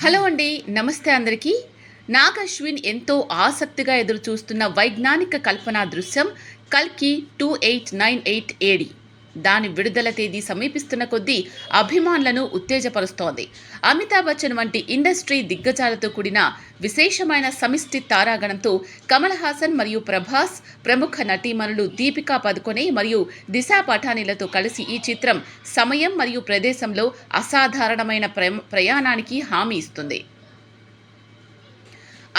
Hello అండి నమస్తే అందరికీ. నాగ్ అశ్విన్ ఎంతో ఆసక్తిగా ఎదురు చూస్తున్న వైజ్ఞానిక కల్పనా దృశ్యం కల్కి two eight nine eight AD. దాని విడుదల తేదీ సమీపిస్తున్న కొద్దీ అభిమానులను ఉత్తేజపరుస్తోంది. అమితాబ్ బచ్చన్ వంటి ఇండస్ట్రీ దిగ్గజాలతో కూడిన విశేషమైన సమిష్టి తారాగణంతో కమల్ హాసన్ మరియు ప్రభాస్ ప్రముఖ నటీమణులు దీపికా పదుకొనే మరియు దిశా పఠానీలతో కలిసి ఈ చిత్రం సమయం మరియు ప్రదేశంలో అసాధారణమైన ప్ర- ప్రయాణానికి హామీ ఇస్తుంది.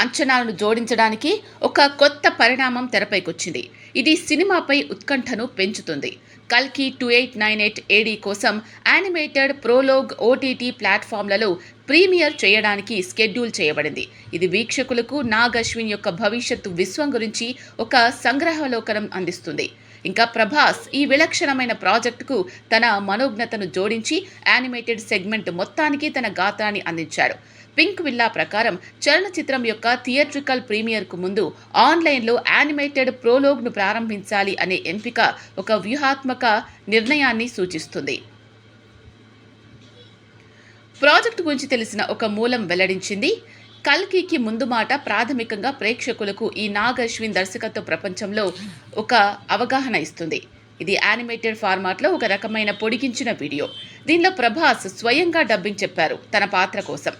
అంచనాలను జోడించడానికి ఒక కొత్త పరిణామం తెరపైకొచ్చింది. ఇది సినిమాపై ఉత్కంఠను పెంచుతుంది. కల్కి two eight nine eight AD కోసం యానిమేటెడ్ ప్రోలోగ్ ఓటీటీ ప్లాట్ఫామ్లలో ప్రీమియర్ చేయడానికి స్కెడ్యూల్ చేయబడింది. ఇది వీక్షకులకు నాగ్ అశ్విన్ యొక్క భవిష్యత్తు విశ్వం గురించి ఒక సంగ్రహలోకనం అందిస్తుంది. ఇంకా ప్రభాస్ ఈ విలక్షణమైన ప్రాజెక్టుకు తన మనోజ్ఞతను జోడించి యానిమేటెడ్ సెగ్మెంట్ మొత్తానికి తన గాత్రాన్ని అందించాడు. పింక్ విల్లా ప్రకారం చలనచిత్రం యొక్క థియేట్రికల్ ప్రీమియర్కు ముందు ఆన్లైన్లో యానిమేటెడ్ ప్రోలోగ్ను ప్రారంభించాలి అనే ఎంపిక ఒక వ్యూహాత్మక నిర్ణయాన్ని సూచిస్తుంది. ప్రాజెక్టు గురించి తెలిసిన ఒక మూలం వెల్లడించింది కల్కికి ముందు మాట ప్రాథమికంగా ప్రేక్షకులకు ఈ నాగ్ అశ్విన్ దర్శకత్వ ప్రపంచంలో ఒక అవగాహన ఇస్తుంది. ఇది యానిమేటెడ్ ఫార్మాట్లో ఒక రకమైన పొడిగించిన వీడియో. దీనిలో ప్రభాస్ స్వయంగా డబ్బింగ్ చెప్పారు తన పాత్ర కోసం.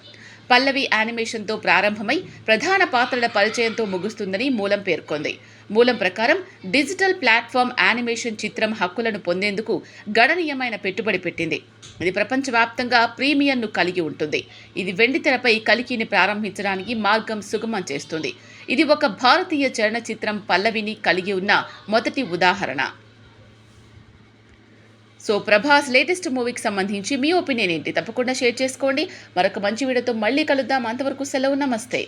పల్లవి యానిమేషన్తో ప్రారంభమై ప్రధాన పాత్రల పరిచయంతో ముగుస్తుందని మూలం పేర్కొంది. మూలం ప్రకారం డిజిటల్ ప్లాట్ఫామ్ యానిమేషన్ చిత్రం హక్కులను పొందేందుకు గణనీయమైన పెట్టుబడి పెట్టింది. ఇది ప్రపంచవ్యాప్తంగా ప్రీమియంను కలిగి ఉంటుంది. ఇది వెండి తెరపై కలికిని ప్రారంభించడానికి మార్గం సుగమం చేస్తుంది. ఇది ఒక భారతీయ చలనచిత్రం పల్లవిని కలిగి ఉన్న మొదటి ఉదాహరణ. సో ప్రభాస్ లేటెస్ట్ మూవీకి సంబంధించి మీ ఒపీనియన్ ఏంటి? తప్పకుండా షేర్ చేసుకోండి. మరొక మంచి వీడియోతో మళ్ళీ కలుద్దాం. అంతవరకు సెలవు. నమస్తే.